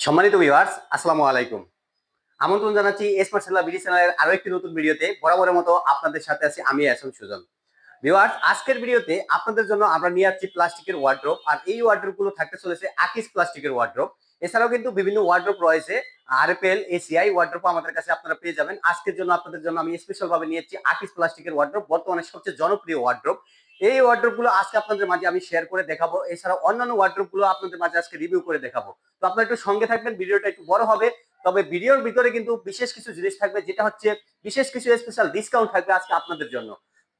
সম্মানিত ভিউয়ার্স আসসালামু আলাইকুম। আমন্ত্রণ জানাচ্ছি এসমার্ট সেলা বিডি চ্যানেলের আরও একটি নতুন ভিডিওতে। বরাবরের মতো আপনাদের সাথে আছি আমি আসম সুজন। ভিউয়ার্স আজকের ভিডিওতে আপনাদের জন্য আমরা নিয়ে আসছি প্লাস্টিকের ওয়ার্ড্রোপ আর এই ওয়ার্ড্রোপগুলো থাকতে চলেছে আকিস প্লাস্টিকের ওয়ার্ড্রোপ এছাড়াও কিন্তু বিভিন্ন ওয়ার্ড্রোপ রয়েছে আরএপএল এসিআই ওয়ার্ড্রোপ আমাদের কাছে আপনারা পেয়ে যাবেন। আজকের জন্য আপনাদের জন্য আমি স্পেশাল ভাবে নিয়ে এসেছি আকিস প্লাস্টিকের ওয়ার্ড্রোপ বর্তমানে সবচেয়ে জনপ্রিয় ওয়ার্ড্রোপ এই ওয়ার্ড্রোপগুলো আজকে আপনাদের মাঝে আমি শেয়ার করে দেখাবো। এছাড়া অন্যান্য ওয়ার্ড্রোপগুলো আপনাদের মাঝে আজকে রিভিউ করে দেখাবো। তো আপনারা একটু সঙ্গে থাকবেন, ভিডিওটা একটু বড় হবে। তবে ভিডিওর ভিতরে কিন্তু বিশেষ কিছু জিনিস থাকবে, যেটা হচ্ছে বিশেষ কিছু স্পেশাল ডিসকাউন্ট থাকবে আজকে আপনাদের জন্য।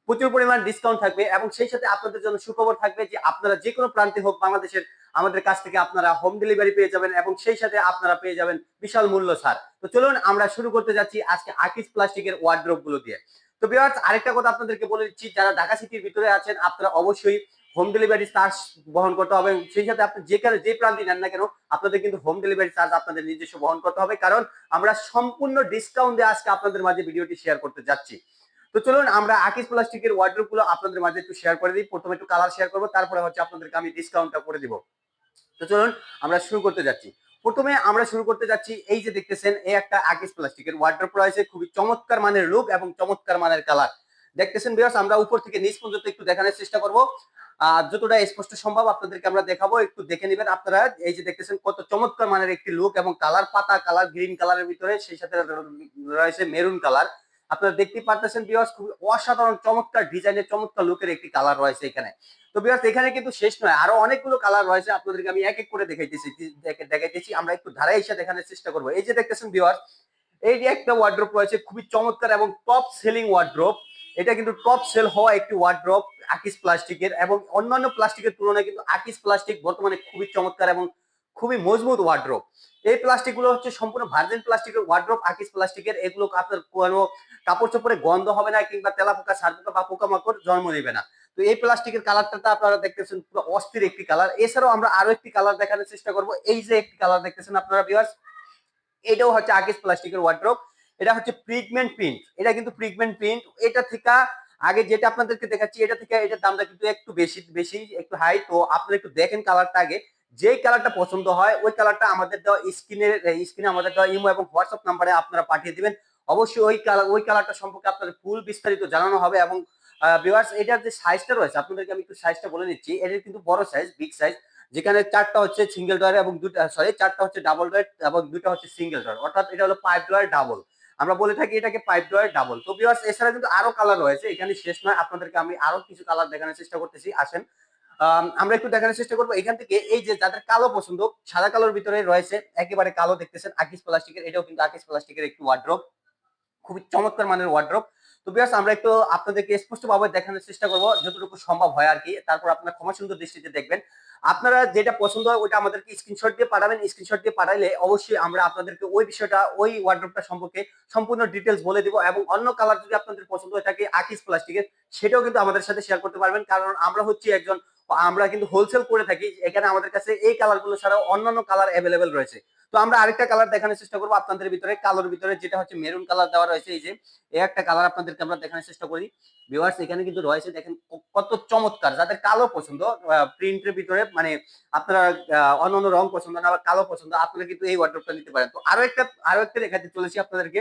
প্রচুর পরিমাণ ডিসকাউন্ট থাকবে এবং সেই সাথে আপনাদের জন্য সুখবর থাকবে যে আপনারা যে কোনো প্রান্তে হোক বাংলাদেশের আমাদের কাছ থেকে আপনারা হোম ডেলিভারি পেয়ে যাবেন এবং সেই সাথে আপনারা পেয়ে যাবেন বিশাল মূল্য ছাড়। তো চলুন আমরা শুরু করতে যাচ্ছি আজকে আকিস প্লাস্টিকের ওয়ার্ড্রোপগুলো দিয়ে। তো বিরাট আরেকটা কথা আপনাদেরকে বলে দিচ্ছি, যারা ঢাকা সিটির ভিতরে আছেন, আপনারা অবশ্যই হোম ডেলিভারি চার্জ বহন করতে হবে সেই সাথে আপনি যেখানে যে প্রান্তে নেন না কেন, আপনাদের কিন্তু হোম ডেলিভারি চার্জ আপনাদের নিজস্ব বহন করতে হবে, কারণ আমরা সম্পূর্ণ ডিসকাউন্ট দিয়ে আজকে আপনাদের মাঝে ভিডিওটি শেয়ার করতে যাচ্ছি। তো চলুন, আমরা আকিস প্লাস্টিকের ওয়ার্ড্রোপগুলো আপনাদের মাঝে একটু শেয়ার করে দিই। প্রথমে একটু কালার শেয়ার করব, তারপরে হচ্ছে আপনাদেরকে আমি ডিসকাউন্টটা করে দিব। তো চলুন, আমরা শুরু করতে যাচ্ছি। প্রথমে আমরা শুরু করতে যাচ্ছি, এই যে দেখতেছেন, এই একটা আকিস প্লাস্টিকের ওয়াটারপ্রুফ রয়েছে খুবই চমৎকার মানের লুক এবং চমৎকার মানের কালার দেখতেছেন বিয়ার্স আমরা উপর থেকে নিচ পর্যন্ত একটু দেখানোর চেষ্টা করব। আর যতটা স্পষ্ট সম্ভব আপনাদেরকে আমরা দেখাবো, একটু দেখে নেবেন আপনারা। এই যে দেখতেছেন, কত চমৎকার মানের একটি লুক এবং কালার পাতা কালার গ্রিন কালারের ভিতরে, সেই সাথে রয়েছে মেরুন কালার আপনারা দেখতে পারতেছেন বিয়ার্স খুবই অসাধারণ, চমৎকার ডিজাইনের, চমৎকার লুকের একটি কালার রয়েছে এখানে। তো বিয়ার্স এখানে কিন্তু শেষ নয়, আরও অনেকগুলো কালার রয়েছে, আপনাদেরকে আমি এক এক করে দেখাইতেছি দেখাইতেছি, আমরা একটু ধারা এসে দেখানোর চেষ্টা করব। এই যে দেখতেছেন বিয়ার্স এই যে একটা ওয়ার্ড্রোপ রয়েছে, খুবই চমৎকার এবং টপ সেলিং ওয়ার্ড্রোপ এটা কিন্তু টপ সেল হওয়া একটি ওয়ার্ড্রপ আকিস প্লাস্টিকের এবং অন্যান্য প্লাস্টিকের তুলনায় কিন্তু আকিস প্লাস্টিক বর্তমানে খুবই চমৎকার এবং খুবই মজবুত ওয়ার্ড্রপ এই প্লাস্টিকগুলো হচ্ছে সম্পূর্ণ ভার্জিন প্লাস্টিকের ওয়ার্ড্রপ আকিস প্লাস্টিকের এগুলো আপনার কোনো কাপড় চোপড়ে গন্ধ হবে না কিংবা তেলা পোকা সার পোকা বা পোকামাকড় জন্ম নেবে না। তো এই প্লাস্টিকের কালারটা আপনারা দেখতেছেন পুরো অস্থির একটি কালার এছাড়াও আমরা আরও একটি কালার দেখানোর চেষ্টা করব। এই যে একটি কালার দেখতেছেন আপনারা ভিউয়ার্স এটাও হচ্ছে আকিস প্লাস্টিকের ওয়ার্ড্রপ এটা হচ্ছে প্রিগমেন্ট প্রিন্ট এটা কিন্তু প্রিগমেন্ট প্রিন্ট এটা থেকে আগে যেটা আপনাদেরকে দেখাচ্ছি, এটা থেকে এটার দামটা কিন্তু একটু বেশি বেশি, একটু হাই তো আপনারা একটু দেখেন কালারটা আগে। যেই কালারটা পছন্দ হয়, ওই কালারটা আমাদের দেওয়া স্ক্রিনের স্ক্রিনে আমাদের দেওয়া ইমো এবং হোয়াটসঅ্যাপ নাম্বারে আপনারা পাঠিয়ে দিবেন। অবশ্যই ওই কালার ওই কালারটা সম্পর্কে আপনাদের ফুল বিস্তারিত জানানো হবে এবং ভিউয়ার্স এটার যে সাইজটা রয়েছে, আপনাদেরকে আমি একটু সাইজটা বলে নিচ্ছি। এটার কিন্তু বড় সাইজ বিগ সাইজ যেখানে চারটা হচ্ছে সিঙ্গেল ডয়ার এবং দুটা সরি চারটা হচ্ছে ডাবল ডয়ার এবং দুটা হচ্ছে সিঙ্গেল ডয়ার অর্থাৎ এটা হলো পাইপ ডয়ার ডাবল আমরা বলে থাকি এটাকে পাইপ ডয়ার ডাবল তো ভিউয়ার্স এছাড়া কিন্তু আরও কালার রয়েছে। এখানে শেষ নয়, আপনাদেরকে আমি আরও কিছু কালার দেখানোর চেষ্টা করতেছি। আসেন আমরা একটু দেখানোর চেষ্টা করব। এখান থেকে এই যে যাদের কালো পছন্দ, সাদা কালোর ভিতরে রয়েছে, একেবারে কালো দেখতেছেন, আকিস প্লাস্টিকের, এটাও কিন্তু আকিস প্লাস্টিকের একটি ওয়ার্ড্রপ খুবই চমৎকার মানের ওয়ার্ড্রপ তো বিয়ার্স আমরা একটু আপনাদেরকে স্পষ্টভাবে দেখানোর চেষ্টা করব, যতটুকু সম্ভব হয় আর কি। তারপর আপনার ক্ষমা সুন্দর দৃষ্টিতে দেখবেন। আপনারা যেটা পছন্দ হয় ওইটা আমাদেরকে স্ক্রিনশট দিয়ে পাঠাবেন। স্ক্রিনশট দিয়ে পাঠাইলে অবশ্যই আমরা আপনাদেরকে ওই বিষয়টা, ওই ওয়ার্ড্রপটা সম্পর্কে সম্পূর্ণ ডিটেলস বলে দিব এবং অন্য কালার যদি আপনাদের পছন্দ হয়ে থাকে আকিস প্লাস্টিকের সেটাও কিন্তু আমাদের সাথে শেয়ার করতে পারবেন। কারণ আমরা হচ্ছি একজন, আমরা কিন্তু হোলসেল করে থাকি, এখানে আমাদের কাছে এই কালারগুলো ছাড়াও অন্যান্য কালার অ্যাভেলেবেল রয়েছে। তো আমরা আরেকটা কালার দেখানোর চেষ্টা করব আপনাদের ভিতরে, কালোর ভিতরে, যেটা হচ্ছে মেরুন কালার দেওয়া রয়েছে, এই যে, এই একটা কালার আপনাদেরকে আমরা দেখানোর চেষ্টা করি। ভিউয়ার্স এখানে কিন্তু রয়েছে, দেখেন কত চমৎকার, যাদের কালো পছন্দ প্রিন্টের ভিতরে মানে আপনারা অন্য রং পছন্দ না বা কালো পছন্দ, আপনারা কিন্তু এই ওয়ার্ড্রপটা নিতে পারেন। তো আরও একটা আরও একটা দেখাতে চলেছি আপনাদেরকে।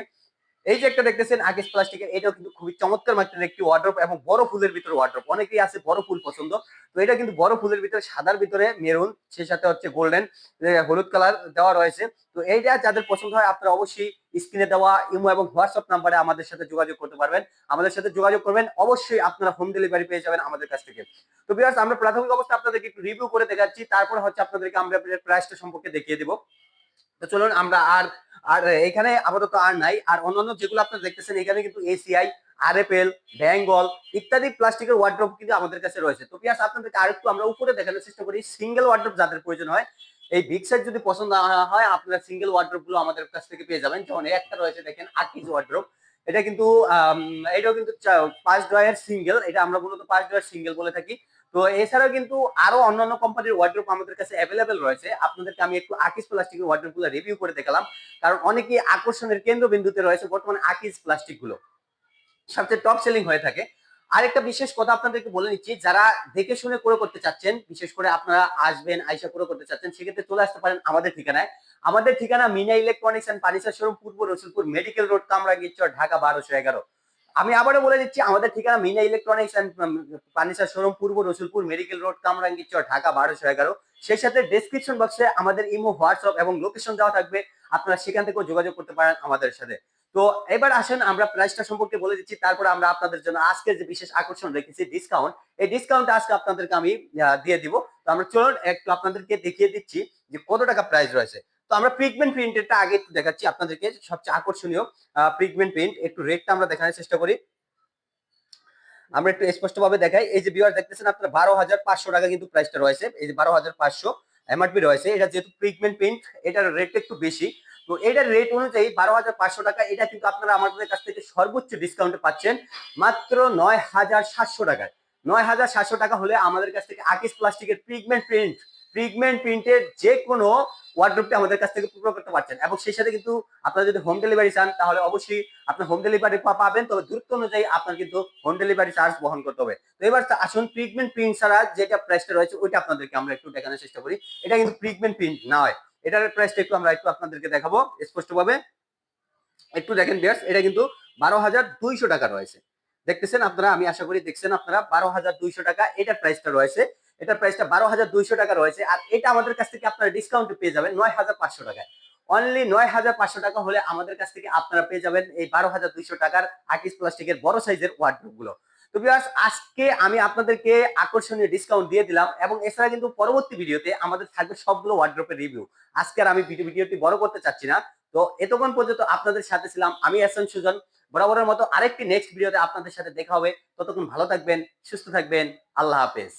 এই যে একটা দেখতেছেন আগেস প্লাস্টিকের, এটাও কিন্তু খুবই চমৎকার মাত্রার একটি ওয়ার্ড্রপ এবং বড় ফুলের ভিতরে ওয়ার্ড্রপ অনেকেই আছে বড় ফুল পছন্দ। তো এটা কিন্তু বড় ফুলের ভিতরে, সাদার ভিতরে মেরুন সেই সাথে হচ্ছে গোল্ডেন হলুদ কালার দেওয়া রয়েছে। তো এইটা যাদের পছন্দ হয়, আপনারা অবশ্যই স্ক্রিনে দেওয়া ইমো এবং হোয়াটসঅ্যাপ নাম্বারে আমাদের সাথে যোগাযোগ করতে পারবেন। আমাদের সাথে যোগাযোগ করবেন, অবশ্যই আপনারা হোম ডেলিভারি পেয়ে যাবেন আমাদের কাছ থেকে। তো বিয়ার্স আমরা প্রাথমিক অবস্থা আপনাদেরকে একটু রিভিউ করে দেখাচ্ছি, তারপর হচ্ছে আপনাদেরকে আমরা প্রাইসটা সম্পর্কে দেখিয়ে দিব। তো চলুন, আমরা আর আর এখানে আপাতত আর নাই। আর অন্যান্য যেগুলো আপনারা দেখতেছেন, এখানে কিন্তু এসিআই আরএফএল বেঙ্গল ইত্যাদি প্লাস্টিকের ওয়ার্ড্রপ কিন্তু আমাদের কাছে রয়েছে। তো পিয়াস আপনাদেরকে আরেকটু আমরা উপরে দেখানোর চেষ্টা করি। সিঙ্গেল ওয়ার্ড্রপ যাদের প্রয়োজন হয়, এই বিগ সাইজ যদি পছন্দ হয়, আপনারা সিঙ্গেল ওয়ার্ড্রপগুলো আমাদের কাছ থেকে পেয়ে যাবেন। যেমন একটা রয়েছে, দেখেন আকিজ ওয়ার্ড্রপ এটা কিন্তু এটাও কিন্তু পাঁচ ড্রয়ের সিঙ্গেল এটা আমরা মূলত পাঁচ ড্রয়ের সিঙ্গেল বলে থাকি। তো এছাড়াও কিন্তু আরও অন্যান্য কোম্পানির ওয়ার্ড্রোপ আমাদের কাছে অ্যাভেলেবেল রয়েছে। আপনাদেরকে আমি একটু আকিস প্লাস্টিকের ওয়ার্ড্রোপগুলো রিভিউ করে দেখালাম। কারণ অনেকেই আকর্ষণের কেন্দ্রবিন্দুতে রয়েছে বর্তমানে আকিস প্লাস্টিকগুলো। সবচেয়ে টপ সেলিং হয়ে থাকে। আরেকটা বিশেষ কথা আপনাদেরকে বলে নিচ্ছি, যারা দেখে শুনে করে করতে চাচ্ছেন, বিশেষ করে আপনারা আসবেন, আইসা করে করতে চাচ্ছেন, সেক্ষেত্রে চলে আসতে পারেন আমাদের ঠিকানায়। আমাদের ঠিকানা Mina electronics and furniture showroom, Purba Rasulpur medical road কামরা গিচ্ছ ঢাকা বারোশো এগারো। আমি আবারও বলে দিচ্ছি, আমাদের ঠিকানা Mina electronics and furniture showroom Purba Rasulpur medical road Kamrangirchar, Dhaka, বারোশো এগারো। সেই সাথে ডেসক্রিপশন বক্সে আমাদের ইমো হোয়াটসঅ্যাপ এবং লোকেশন দেওয়া থাকবে। আপনারা সেখান থেকেও যোগাযোগ করতে পারেন আমাদের সাথে। তো এবার আসেন, আমরা প্রাইসটা সম্পর্কে বলে দিচ্ছি, তারপর আমরা আপনাদের জন্য আজকে যে বিশেষ আকর্ষণ রেখেছি ডিসকাউন্ট এই ডিসকাউন্ট আজকে আপনাদেরকে আমি দিয়ে দিব। তো আমরা চলুন, একটু আপনাদেরকে দেখিয়ে দিচ্ছি যে কত টাকা প্রাইস রয়েছে। তো আমরা পিগমেন্ট প্রিন্টেরটা আগে একটু দেখাচ্ছি আপনাদেরকে, সবচেয়ে আকর্ষণীয় পিগমেন্ট প্রিন্ট একটু রেটটা আমরা দেখানোর চেষ্টা করি। আমরা একটু স্পষ্টভাবে দেখাই। এই যে বিয়ার দেখতেছেন আপনারা, বারো হাজার পাঁচশো টাকা কিন্তু প্রাইসটা রয়েছে। এই যে বারো হাজার পাঁচশো এমআরপি রয়েছে। এটা যেহেতু পিগমেন্ট প্রিন্ট এটার রেট একটু বেশি। তো এটার রেট অনুযায়ী বারো হাজার পাঁচশো টাকা, এটা কিন্তু আপনারা আমাদের কাছ থেকে সর্বোচ্চ ডিসকাউন্টে পাচ্ছেন মাত্র নয় হাজার সাতশো টাকায়। নয় হাজার সাতশো টাকা হলে আমাদের কাছ থেকে আকিস প্লাস্টিকের পিগমেন্ট প্রিন্ট পিগমেন্ট প্রিন্টের যে কোনো ওয়ার্ড্রোপটি আমাদের কাছ থেকে পুরো করতে পারছেন। এবং সেই সাথে কিন্তু আপনারা যদি হোম ডেলিভারি চান, তাহলে অবশ্যই আপনি হোম ডেলিভারি পাবেন। তবে দূরত্ব অনুযায়ী আপনার কিন্তু হোম ডেলিভারি চার্জ বহন করতে হবে। তো এবার আসুন পিগমেন্ট প্রিন্ট ছাড়া যেটা প্রাইসটা রয়েছে, ওইটা আপনাদেরকে আমরা একটু দেখানোর চেষ্টা করি। এটা কিন্তু পিগমেন্ট প্রিন্ট নয়। এটার প্রাইসটা একটু আমরা একটু আপনাদেরকে দেখাবো স্পষ্টভাবে। একটু দেখেন বিয়ার্স এটা কিন্তু বারো হাজার দুইশো টাকা রয়েছে। দেখতেছেন আপনারা, আমি আশা করি দেখছেন আপনারা, বারো হাজার দুইশো টাকা এটার প্রাইসটা রয়েছে। এটার প্রাইসটা বারো হাজার দুইশো টাকা রয়েছে, আর এটা আমাদের কাছ থেকে আপনারা ডিসকাউন্টে পেয়ে যাবেন নয় হাজার পাঁচশো টাকায়। অনলি নয় হাজার পাঁচশো টাকা হলে আমাদের কাছ থেকে আপনারা পেয়ে যাবেন এই বারো হাজার দুইশো টাকার আর্টিস্ট প্লাস্টিকের বড় সাইজের ওয়ার্ডরোবগুলো তো বিয়ার্স আজকে আমি আপনাদেরকে আকর্ষণীয় ডিসকাউন্ট দিয়ে দিলাম এবং এছাড়া কিন্তু পরবর্তী ভিডিওতে আমাদের থাকবে সবগুলো ওয়ার্ড্রোপের রিভিউ আজকে আর আমি ভিডিও ভিডিওটি বড় করতে চাচ্ছি না। তো এতক্ষণ পর্যন্ত আপনাদের সাথে ছিলাম আমি এসএন সুজন বরাবরের মতো আরেকটি নেক্সট ভিডিওতে আপনাদের সাথে দেখা হবে। ততক্ষণ ভালো থাকবেন, সুস্থ থাকবেন। আল্লাহ হাফেজ।